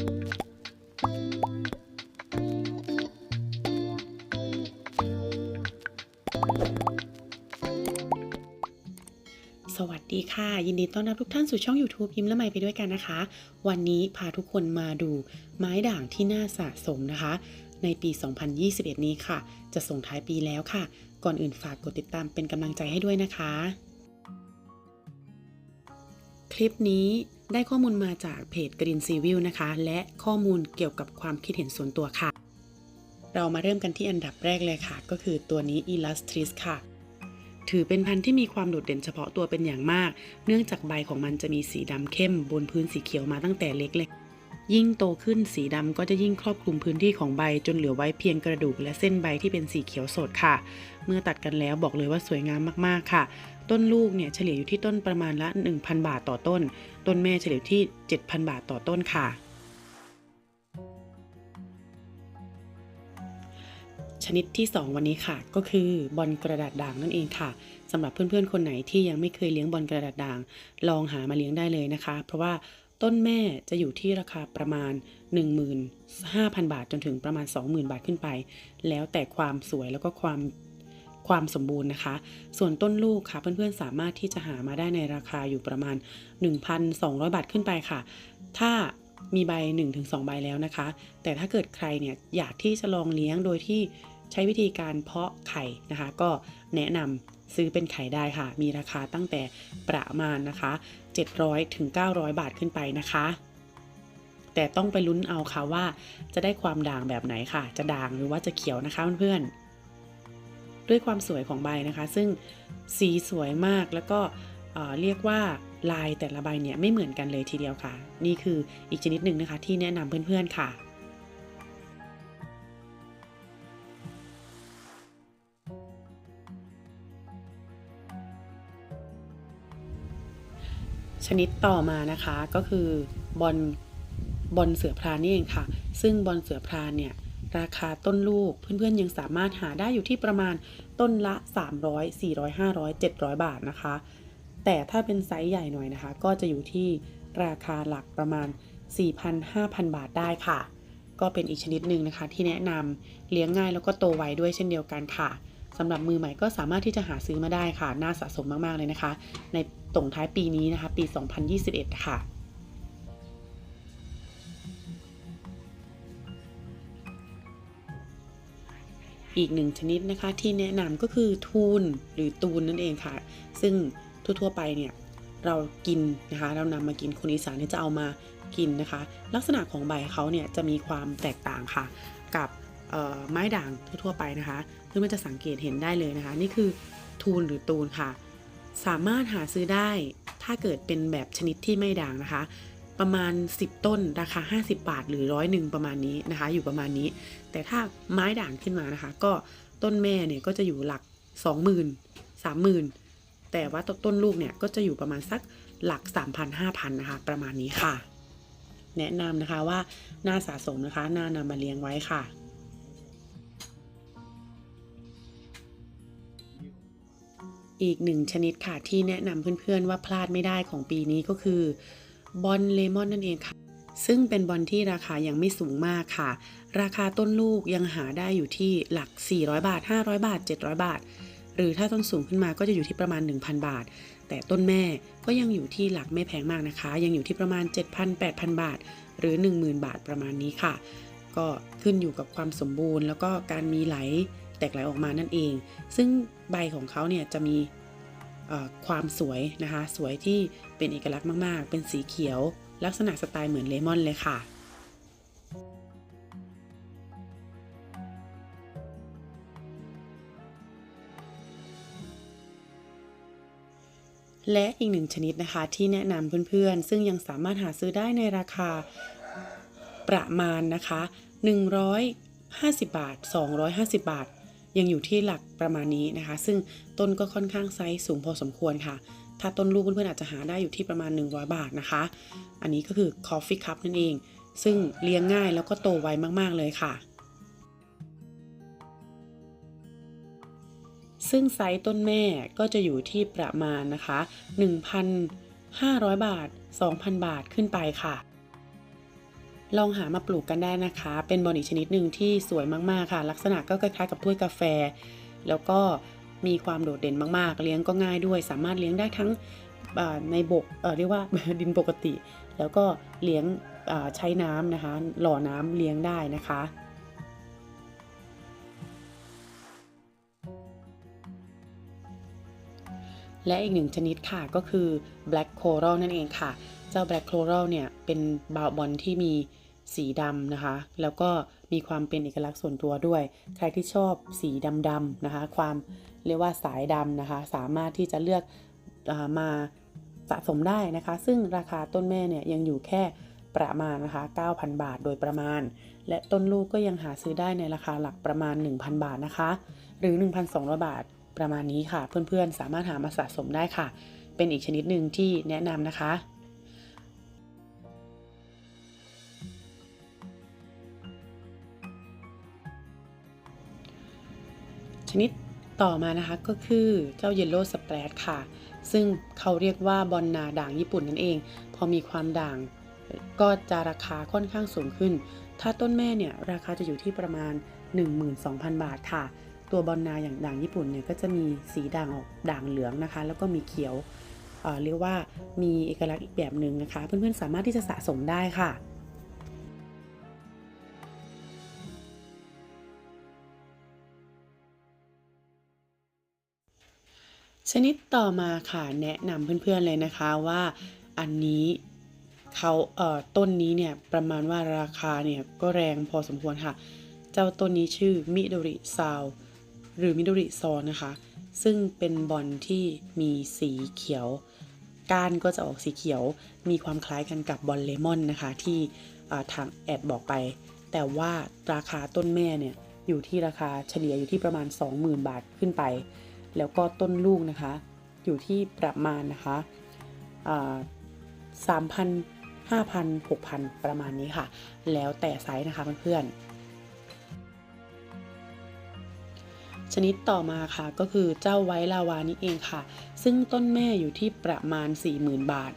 สวัสดีค่ะ ยินดีต้อนรับทุกท่านสู่ช่อง YouTube ยิ้มและไมไปด้วยกันนะคะ วันนี้พาทุกคนมาดูไม้ด่างที่น่าสะสมนะคะ ในปี 2021 นี้ค่ะ จะส่งท้ายปีแล้วค่ะ ก่อนอื่นฝากกดติดตามเป็นกำลังใจให้ด้วยนะคะ คลิปนี้ ได้ข้อมูลมาจากเพจ Green s e v i l นะคะ และข้อมูลเกี่ยวกับความคิดเห็นส่วนตัวค่ะ เรามาเริ่มกันที่อันดับแรกเลยค่ะ ก็คือตัวนี้ Illustris ค่ะ ถือเป็นพันธุ์ที่มีความโดดเด่นเฉพาะตัวเป็นอย่างมาก เนื่องจากใบของมันจะมีสีดำเข้ม บนพื้นสีเขียวมาตั้งแต่เล็กเลยยิ่งโตขึ้นสีดำก็จะยิ่งครอบคลุมพื้นที่ของใบจนเหลือไว้เพียงกระดูกและเส้นใบที่เป็นสีเขียวสดค่ะ เมื่อตัดกันแล้วบอกเลยว่าสวยงามมากๆค่ะ ต้นลูกเนี่ยเฉลี่ยอยู่ที่ต้นประมาณละ 1,000 บาทต่อต้น ต้นแม่เฉลี่ยที่ 7,000 บาทต่อต้นค่ะ ชนิดที่ 2 วันนี้ค่ะ ก็คือบอลกระดาษด่างนั่นเองค่ะสำหรับเพื่อนๆ คนไหนที่ยังไม่เคยเลี้ยงบอลกระดาษด่าง ลองหามาเลี้ยงได้เลยนะคะ เพราะว่าต้นแม่จะอยู่ที่ราคาประมาณ 15,000 บาทจนถึงประมาณ 20,000 บาทขึ้นไป แล้วแต่ความสวยแล้วก็ความ ความสมบูรณ์นะคะ ส่วนต้นลูกค่ะ เพื่อนๆสามารถที่จะหามาได้ในราคาอยู่ประมาณ 1,200 บาทขึ้นไปค่ะ ถ้ามีใบ 1-2 ใบแล้วนะคะ แต่ถ้าเกิดใครเนี่ยอยากที่จะลองเลี้ยงโดยที่ใช้วิธีการเพาะไข่นะคะ ก็แนะนำซื้อเป็นไข่ได้ค่ะ มีราคาตั้งแต่ประมาณนะคะ 700ถึง900บาทขึ้นไปนะคะแต่ต้องไปลุ้นเอาค่ะว่าจะได้ความด่างแบบไหนค่ะ จะด่างหรือว่าจะเขียวนะคะเพื่อนๆ ด้วยความสวยของใบนะคะ ซึ่งสีสวยมากแล้วก็เเรียกว่าลายแต่ละใบเนี่ยไม่เหมือนกันเลยทีเดียวค่ะ นี่คืออีกชนิดหนึ่งนะคะที่แนะนำเพื่อนๆค่ะชนิดต่อมานะคะก็คือบอลบอลเสือพรานนี่เองค่ะ ซึ่งบอลเสือพรานเนี่ย ราคาต้นลูก เพื่อนๆยังสามารถหาได้อยู่ที่ประมาณต้นละ 300 400 500 700 บาทนะคะ แต่ถ้าเป็นไซส์ใหญ่หน่อยนะคะ ก็จะอยู่ที่ราคาหลักประมาณ 4,000-5,000 บาทได้ค่ะ ก็เป็นอีกชนิดหนึ่งนะคะ ที่แนะนำเลี้ยงง่ายแล้วก็โตไวด้วยเช่นเดียวกันค่ะสำหรับมือใหม่ก็สามารถที่จะหาซื้อมาได้ค่ะ น่าสะสมมากๆเลยนะคะ ในตรงท้ายปีนี้นะคะ ปี 2021 ค่ะ อีกหนึ่งชนิดนะคะที่แนะนำก็คือทูนหรือตูนนั่นเองค่ะ ซึ่งทั่วๆไปเนี่ยเรากินนะคะเรานำมากินคนอีสานเนี่ยจะเอามากินนะคะ ลักษณะของใบเขาเนี่ยจะมีความแตกต่างค่ะ กับไม้ด่างทั่วๆไปนะคะเพื่อนๆจะสังเกตเห็นได้เลยนะคะ นี่คือทูนหรือตูนค่ะ สามารถหาซื้อได้ถ้าเกิดเป็นแบบชนิดที่ไม่ด่างนะคะ ประมาณ 10 ต้นราคา 50 บาทหรือร้อยหนึ่งประมาณนี้นะคะ อยู่ประมาณนี้ แต่ถ้าไม้ด่างขึ้นมานะคะ ก็ต้นแม่เนี่ยก็จะอยู่หลัก 20,000 30,000 แต่ว่าต้นลูกเนี่ยก็จะอยู่ประมาณสักหลัก 3,000 5,000นะคะ ประมาณนี้ค่ะ แนะนำนะคะว่าน่าสะสมนะคะน่านำมาเลี้ยงไว้ค่ะอีกหนึ่งชนิดค่ะที่แนะนำเพื่อนๆว่าพลาดไม่ได้ของปีนี้ก็คือ บอลเลมอนนั่นเองค่ะ ซึ่งเป็นบอลที่ราคายังไม่สูงมากค่ะ ราคาต้นลูกยังหาได้อยู่ที่หลัก 400 บาท 500 บาท 700 บาท หรือถ้าต้นสูงขึ้นมาก็จะอยู่ที่ประมาณ 1,000 บาท แต่ต้นแม่ก็ยังอยู่ที่หลักไม่แพงมากนะคะ ยังอยู่ที่ประมาณ 7,000 8,000 บาท หรือ 10,000 บาทประมาณนี้ค่ะ ก็ขึ้นอยู่กับความสมบูรณ์ แล้วก็การมีไหลแตกไหลออกมานั่นเอง ซึ่งใบของเขาเนี่ยจะมีความสวยนะคะ สวยที่ เป็นเอกลักษณ์มากๆ เป็นสีเขียว ลักษณะสไตล์เหมือนเลมอนเลยค่ะ และอีกหนึ่งชนิดนะคะที่แนะนำเพื่อนๆ ซึ่งยังสามารถหาซื้อได้ในราคาประมาณนะคะ 150 บาท 250 บาท ยังอยู่ที่หลักประมาณนี้นะคะ ซึ่งต้นก็ค่อนข้างไซส์สูงพอสมควรค่ะ ถ้าต้นลูกเพื่อนๆอาจจะหาได้อยู่ที่ประมาณ 100 บาทนะคะ อันนี้ก็คือ Coffee Cup นั่นเอง ซึ่งเลี้ยงง่ายแล้วก็โตไวมากๆเลยค่ะ ซึ่งไซส์ต้นแม่ก็จะอยู่ที่ประมาณนะคะ 1,500 บาท 2,000 บาทขึ้นไปค่ะลองหามาปลูกกันได้นะคะ เป็นบอนอีกชนิดหนึ่งที่สวยมาก ๆ ค่ะ ลักษณะก็คล้ายๆกับถ้วยกาแฟ แล้วก็ มีความโดดเด่นมากๆ เลี้ยงก็ง่ายด้วย สามารถเลี้ยงได้ทั้งในบกเเรียกว่าดินปกติ แล้วก็เลี้ยงใช้น้ำนะคะ หล่อน้ำเลี้ยงได้นะคะและอีกหนึ่งชนิดค่ะก็คือ black coral นั่นเองค่ะ เจ้า black coral เนี่ยเป็นบาบอนที่มี สีดำนะคะ แล้วก็มีความเป็นเอกลักษณ์ส่วนตัวด้วย ใครที่ชอบสีดำๆนะคะ ความเรียกว่าสายดำนะคะ สามารถที่จะเลือกอามาสะสมได้นะคะ ซึ่งราคาต้นแม่เนี่ยยังอยู่แค่ประมาณนะคะ 9,000 บาทโดยประมาณ และต้นลูกก็ยังหาซื้อได้ในราคาหลักประมาณ 1,000 บาทนะคะ หรือ 1,200 บาทประมาณนี้ค่ะ เพื่อนๆสามารถหามาสะสมได้ค่ะ เป็นอีกชนิดหนึ่งที่แนะนำนะคะ ชนิดต่อมานะคะก็คือเจ้าเยลโล่สเปรดค่ะ ซึ่งเขาเรียกว่าบอลนาด่างญี่ปุ่นนั่นเอง พอมีความด่าง ก็จะราคาค่อนข้างสูงขึ้น ถ้าต้นแม่เนี่ยราคาจะอยู่ที่ประมาณ 12,000 บาทค่ะ ตัวบอลนาอย่างด่างญี่ปุ่นเนี่ยก็จะมีสีด่างออกด่างเหลืองนะคะ แล้วก็มีเขียวเเรียกว่ามีเอกลักษณ์อีกแบบหนึ่งนะคะ เพื่อนๆสามารถที่จะสะสมได้ค่ะ ชนิดต่อมาค่ะแนะนำเพื่อนๆเลยนะคะว่าอันนี้เขาเอ่อต้นนี้เนี่ยประมาณว่าราคาเนี่ยก็แรงพอสมควรค่ะ เจ้าต้นนี้ชื่อมิโดริซาวหรือมิโดริซอนนะคะ ซึ่งเป็นบอลที่มีสีเขียว ก้านก็จะออกสีเขียว มีความคล้ายกันกับบอลเลมอนนะคะ ที่ทางแอดบอกไป แต่ว่าราคาต้นแม่เนี่ยอยู่ที่ราคาเฉลี่ยอยู่ที่ประมาณ 20,000 บาทขึ้นไป แล้วก็ต้นลูกนะคะ อยู่ที่ประมาณนะคะสามพันห้าพันหกพันประมาณนี้ค่ะ แล้วแต่ไซส์นะคะเพื่อนๆชนิดต่อมาค่ะก็คือเจ้าไวท์ลาวานี่เองค่ะ ซึ่งต้นแม่อยู่ที่ประมาณ 40,000 บาท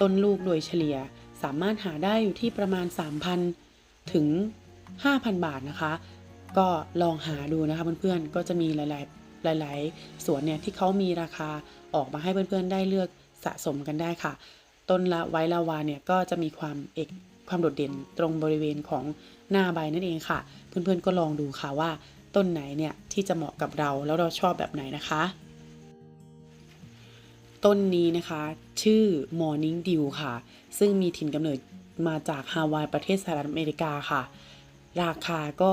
ต้นลูกโดยเฉลี่ยสามารถหาได้อยู่ที่ประมาณ 3,000 ถึง 5,000 บาทนะคะ ก็ลองหาดูนะคะเพื่อนๆก็จะมีหลาย ๆ หลายๆ สวนเนี่ยที่เขามีราคาออกมาให้เพื่อนๆได้เลือกสะสมกันได้ค่ะ ต้นละไวท์ลาวาเนี่ยก็จะมีความเอกความโดดเด่นตรงบริเวณของหน้าใบนั่นเองค่ะ เพื่อนๆก็ลองดูค่ะว่า ต้นไหนเนี่ยที่จะเหมาะกับเราแล้วเราชอบแบบไหนนะคะ ต้นนี้นะคะ ชื่อ Morning Dew ค่ะ ซึ่งมีถิ่นกำเนิดมาจากฮาวายประเทศสหรัฐอเมริกาค่ะ ราคาก็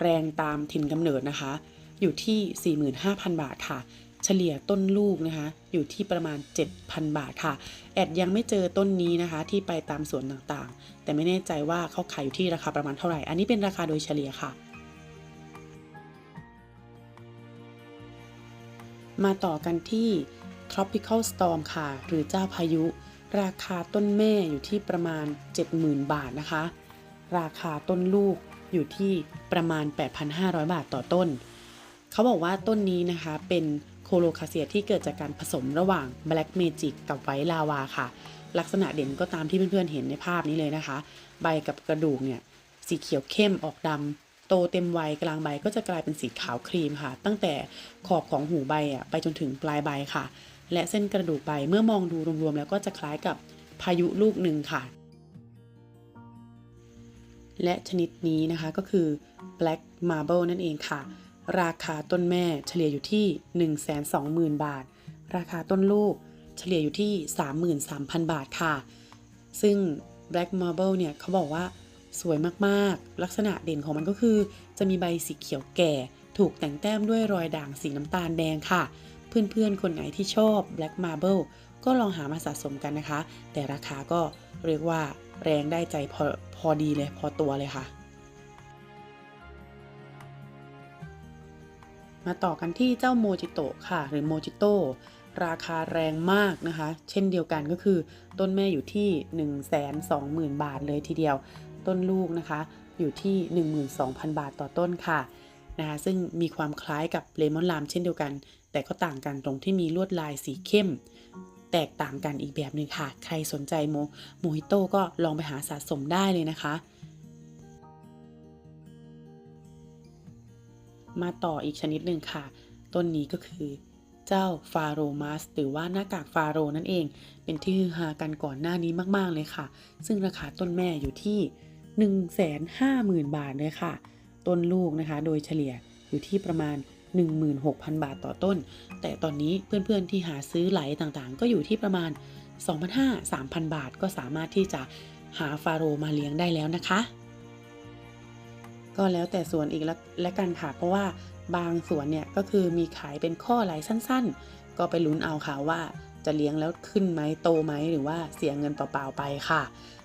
แรงตามถิ่นกำเนิดนะคะ อยู่ที่ 45,000 บาทค่ะ เฉลี่ยต้นลูกนะคะ อยู่ที่ประมาณ 7,000 บาทค่ะ แอดยังไม่เจอต้นนี้นะคะ ที่ไปตามสวนต่างๆ แต่ไม่แน่ใจว่าเขาขายอยู่ที่ราคาประมาณเท่าไหร่ อันนี้เป็นราคาโดยเฉลี่ยค่ะมาต่อกันที่ tropical storm ค่ะ หรือเจ้าพายุ ราคาต้นแม่อยู่ที่ประมาณ 70,000 บาทนะคะ ราคาต้นลูกอยู่ที่ประมาณ 8,500 บาทต่อต้น เขาบอกว่าต้นนี้นะคะเป็นโคโลคาเซียที่เกิดจากการผสมระหว่าง Black Magic กับไวท์ลาวาค่ะ ลักษณะเด่นก็ตามที่เพื่อนๆเห็นในภาพนี้เลยนะคะ ใบกับกระดูกเนี่ยสีเขียวเข้มออกดำโตเต็มวัยกลางใบก็จะกลายเป็นสีขาวครีมค่ะ ตั้งแต่ขอบของหูใบอะไปจนถึงปลายใบค่ะ และเส้นกระดูกใบเมื่อมองดูรวมๆแล้วก็จะคล้ายกับพายุลูกหนึ่งค่ะ และชนิดนี้นะคะก็คือ Black Marble นั่นเองค่ะ ราคาต้นแม่เฉลี่ยอยู่ที่ 120,000 บาท ราคาต้นลูกเฉลี่ยอยู่ที่ 33,000 บาทค่ะ ซึ่ง Black Marble เนี่ยเขาบอกว่าสวยมากๆ ลักษณะเด่นของมันก็คือ จะมีใบสีเขียวแก่ ถูกแต่งแต้มด้วยรอยด่างสีน้ำตาลแดงค่ะ เพื่อนๆ คนไหนที่ชอบ Black Marble ก็ลองหามาสะสมกันนะคะ แต่ราคาก็เรียกว่าแรงได้ใจพอพอดีเลยพอตัวเลยค่ะ มาต่อกันที่เจ้าโมจิโตะค่ะ หรือโมจิโตราคาแรงมากนะคะ เช่นเดียวกันก็คือ ต้นแม่อยู่ที่ 120,000 บาทเลยทีเดียว ต้นลูกนะคะ อยู่ที่ 12,000 บาทต่อต้นค่ะนะคะซึ่งมีความคล้ายกับเลมอนลามเช่นเดียวกัน แต่ก็ต่างกันตรงที่มีลวดลายสีเข้ม แตกต่างกันอีกแบบหนึ่งค่ะ ใครสนใจโมโมฮิโต้ก็ลองไปหาสะสมได้เลยนะคะ มาต่ออีกชนิดหนึ่งค่ะ ต้นนี้ก็คือ เจ้าฟาโรมัสหรือว่าหน้ากากฟาโรนั่นเอง เป็นที่ฮือฮากันก่อนหน้านี้มาก ๆ เลยค่ะ ซึ่งราคาต้นแม่อยู่ที่ 150,000 บาทเลยค่ะ ต้นลูกนะคะ โดยเฉลี่ยอยู่ที่ประมาณ 16,000 บาทต่อต้น แต่ตอนนี้เพื่อนๆที่หาซื้อไหลต่างๆ ก็อยู่ที่ประมาณ 2,500-3,000 บาทก็สามารถที่จะหาฟาโรมาเลี้ยงได้แล้วนะคะ ก็แล้วแต่สวนอีกและกันค่ะ เพราะว่าบางสวนเนี่ยก็คือมีขายเป็นข้อไหลสั้น ๆ ก็ไปลุ้นเอาค่ะว่าจะเลี้ยงแล้วขึ้นไหมโตไหมหรือว่าเสียเงินเปล่าๆไปค่ะ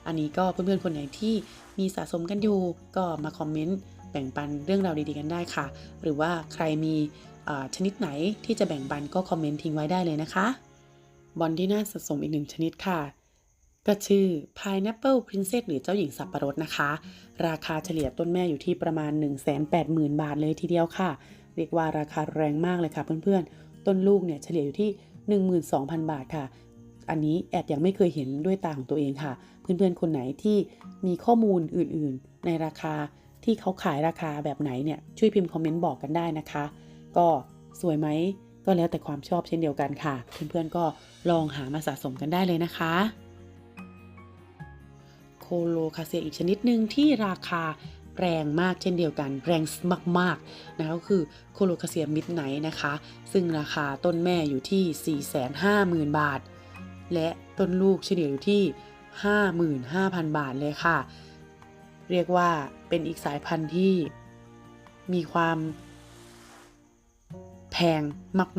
อันนี้ก็เพื่อนๆคนไหนที่มีสะสมกันอยู่ ก็มาคอมเมนต์แบ่งปันเรื่องราวดีๆกันได้ค่ะ หรือว่าใครมีชนิดไหนที่จะแบ่งปันก็คอมเมนต์ทิ้งไว้ได้เลยนะคะ บอลที่น่าสะสมอีกหนึ่งชนิดค่ะ ก็ชื่อ Pineapple Princess หรือเจ้าหญิงสับปะรดนะคะ ราคาเฉลี่ยต้นแม่อยู่ที่ประมาณ 180,000 บาทเลยทีเดียวค่ะ เรียกว่าราคาแรงมากเลยค่ะเพื่อนๆ ต้นลูกเนี่ยเฉลี่ยอยู่ที่ 12,000 บาทค่ะ อันนี้แอดยังไม่เคยเห็นด้วยตาของตัวเองค่ะ เพื่อนๆ คนไหนที่มีข้อมูลอื่นๆ ในราคาที่เขาขายราคาแบบไหนเนี่ยช่วยพิมพ์คอมเมนต์บอกกันได้นะคะ ก็สวยไหมก็แล้วแต่ความชอบเช่นเดียวกันค่ะ เพื่อนๆก็ลองหามาสะสมกันได้เลยนะคะ โคโลคาเซียอีกชนิดหนึ่งที่ราคาแรงมากเช่นเดียวกัน แรงมากๆนะก็คือโคโลคาเซียมิดไนท์นะคะ ซึ่งราคาต้นแม่อยู่ที่ 450,000 บาท และต้นลูกเฉลี่ยอยู่ที่ 55,000 บาทเลยค่ะ เรียกว่าเป็นอีกสายพันธุ์ที่มีความแพง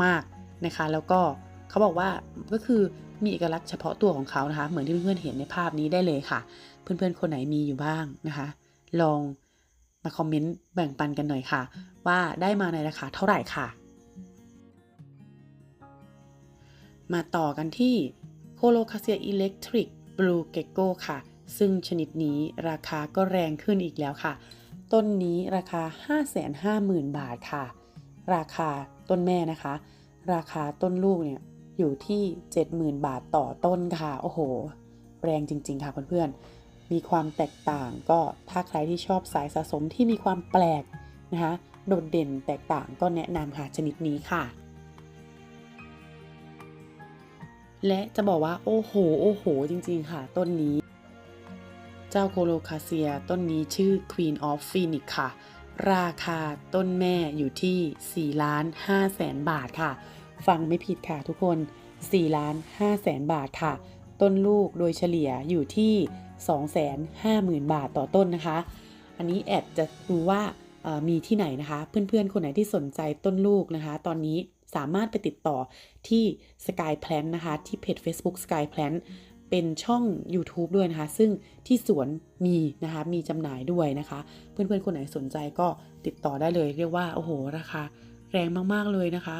มากๆนะคะ แล้วก็เขาบอกว่าก็คือมีเอกลักษณ์เฉพาะตัวของเขานะคะ เหมือนที่เพื่อนๆเห็นในภาพนี้ได้เลยค่ะ เพื่อนๆ คนไหนมีอยู่บ้างนะคะ ลองมาคอมเมนต์แบ่งปันกันหน่อยค่ะ ว่าได้มาในราคาเท่าไหร่ค่ะ มาต่อกันที่โคโลคาเซียอิเล็กทริกบลูเกโกค่ะ ซึ่งชนิดนี้ราคาก็แรงขึ้นอีกแล้วค่ะ ต้นนี้ราคา 550,000 บาทค่ะ ราคาต้นแม่นะคะ ราคาต้นลูกเนี่ยอยู่ที่ 70,000 บาทต่อต้นค่ะ โอ้โห แรงจริง ๆ ค่ะเพื่อนๆ มีความแตกต่างก็ถ้าใครที่ชอบสายสะสมที่มีความแปลกนะคะโดดเด่นแตกต่างก็แนะนำหาชนิดนี้ค่ะ และจะบอกว่าโอ้โหโอ้โห จริงๆค่ะ ต้นนี้ เจ้าโคโลคาเซียต้นนี้ชื่อ Queen of Phoenix ค่ะ ราคาต้นแม่อยู่ที่4ล้าน5แสนบาทค่ะ ฟังไม่ผิดค่ะทุกคน4ล้าน5แสนบาทค่ะ ต้นลูกโดยเฉลี่ยอยู่ที่ 2 5 0 0 0 0 บาทต่อต้นนะคะ อันนี้แอดจะดูว่ามีที่ไหนนะคะ เพื่อนๆ คนไหนที่สนใจต้นลูกนะคะ ตอนนี้สามารถไปติดต่อที่ Sky Plant นะคะ ที่เพจ Facebook Sky Plant เป็นช่อง YouTube ด้วยนะคะ ซึ่งที่สวนมีนะคะ มีจำหน่ายด้วยนะคะ เพื่อนๆ คนไหนสนใจก็ติดต่อได้เลย เรียกว่า โอ้โห ราคาแรงมากๆเลยนะคะ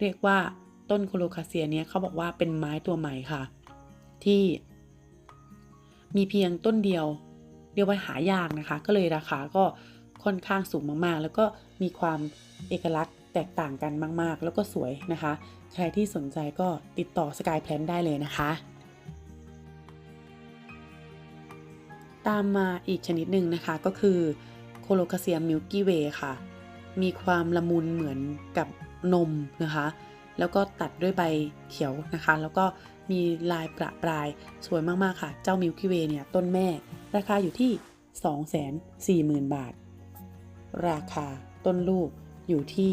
เรียกว่าต้นโคโลคาเซียเนี้ยเขาบอกว่าเป็นไม้ตัวใหม่ค่ะ ที่มีเพียงต้นเดียว เรียกว่าหายากนะคะ ก็เลยราคาก็ค่อนข้างสูงมากๆ แล้วก็มีความเอกลักษณ์แตกต่างกันมาก ๆ แล้วก็สวยนะคะ ใครที่สนใจก็ติดต่อ Sky Plant ได้เลยนะคะ ตามมาอีกชนิดหนึ่งนะคะก็คือโคโลคาเซียมิลกี้เวย์ค่ะ มีความละมุนเหมือนกับนมนะคะ แล้วก็ตัดด้วยใบเขียวนะคะ แล้วก็ มีลายประปราย สวยมาก ๆ ค่ะ เจ้ามิลกี้เวเนี่ย ต้นแม่ ราคาอยู่ที่ 240,000 บาท ราคาต้นลูกอยู่ที่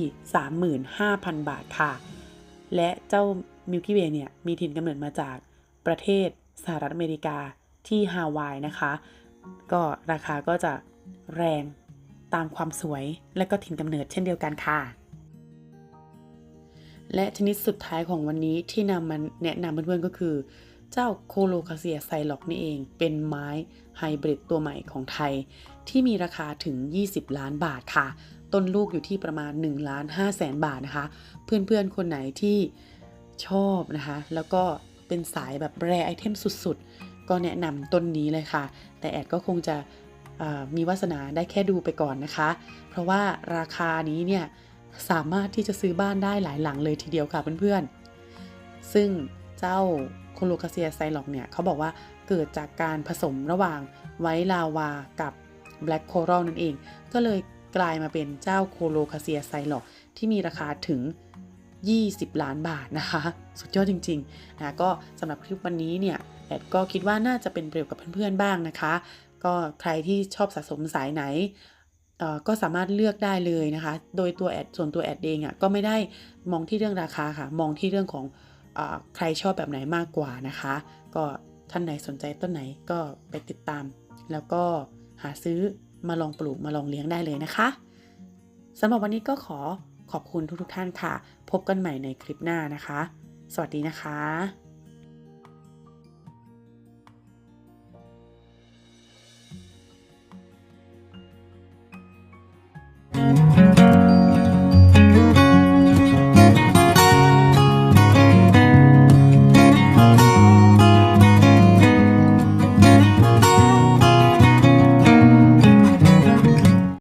35,000 บาทค่ะ และเจ้ามิลกี้เวเนี่ย มีถิ่นกำเนิดมาจากประเทศสหรัฐอเมริกาที่ฮาวายนะคะ ก็ราคาก็จะแรงตามความสวยและก็ถิ่นกำเนิดเช่นเดียวกันค่ะ และชนิดสุดท้ายของวันนี้ที่นำมาแนะนำเพื่อนๆก็คือ เจ้าโคโลคาเซียไซล็อกนี่เอง เป็นไม้ไฮบริดตัวใหม่ของไทย ที่มีราคาถึง 20 ล้านบาทค่ะ ต้นลูกอยู่ที่ประมาณ1ล้าน5แสนบาทนะคะ เพื่อนๆคนไหนที่ชอบนะคะ แล้วก็เป็นสายแบบแรไอเทมสุดๆ ก็แนะนำต้นนี้เลยค่ะ แต่แอดก็คงจะมีวาสนาได้แค่ดูไปก่อนนะคะ เพราะว่าราคานี้เนี่ย สามารถที่จะซื้อบ้านได้หลายหลังเลยทีเดียวค่ะเพื่อนๆ ซึ่งเจ้าโคโลคาเซียไซล็อกเนี่ยเขาบอกว่าเกิดจากการผสมระหว่างไวท์ลาวากับแบล็กโครัลนั่นเอง ก็เลยกลายมาเป็นเจ้าโคโลคาเซียไซลอกที่มีราคาถึง 20 ล้านบาทนะคะ สุดยอดจริงๆนะก็สำหรับคลิปวันนี้เนี่ยแอดก็คิดว่าน่าจะเป็นประโยชน์กับเพื่อนๆบ้างนะคะ ก็ใครที่ชอบสะสมสายไหน ก็สามารถเลือกได้เลยนะคะ โดยตัวแอดส่วนตัวแอดเองอะก็ไม่ได้มองที่เรื่องราคาค่ะ มองที่เรื่องของอใครชอบแบบไหนมากกว่านะคะ ก็ท่านไหนสนใจต้นไหนก็ไปติดตาม แล้วก็หาซื้อมาลองปลูกมาลองเลี้ยงได้เลยนะคะสำหรับวันนี้ก็ขอขอบคุณทุกๆท่านค่ะ พบกันใหม่ในคลิปหน้านะคะ สวัสดีนะคะ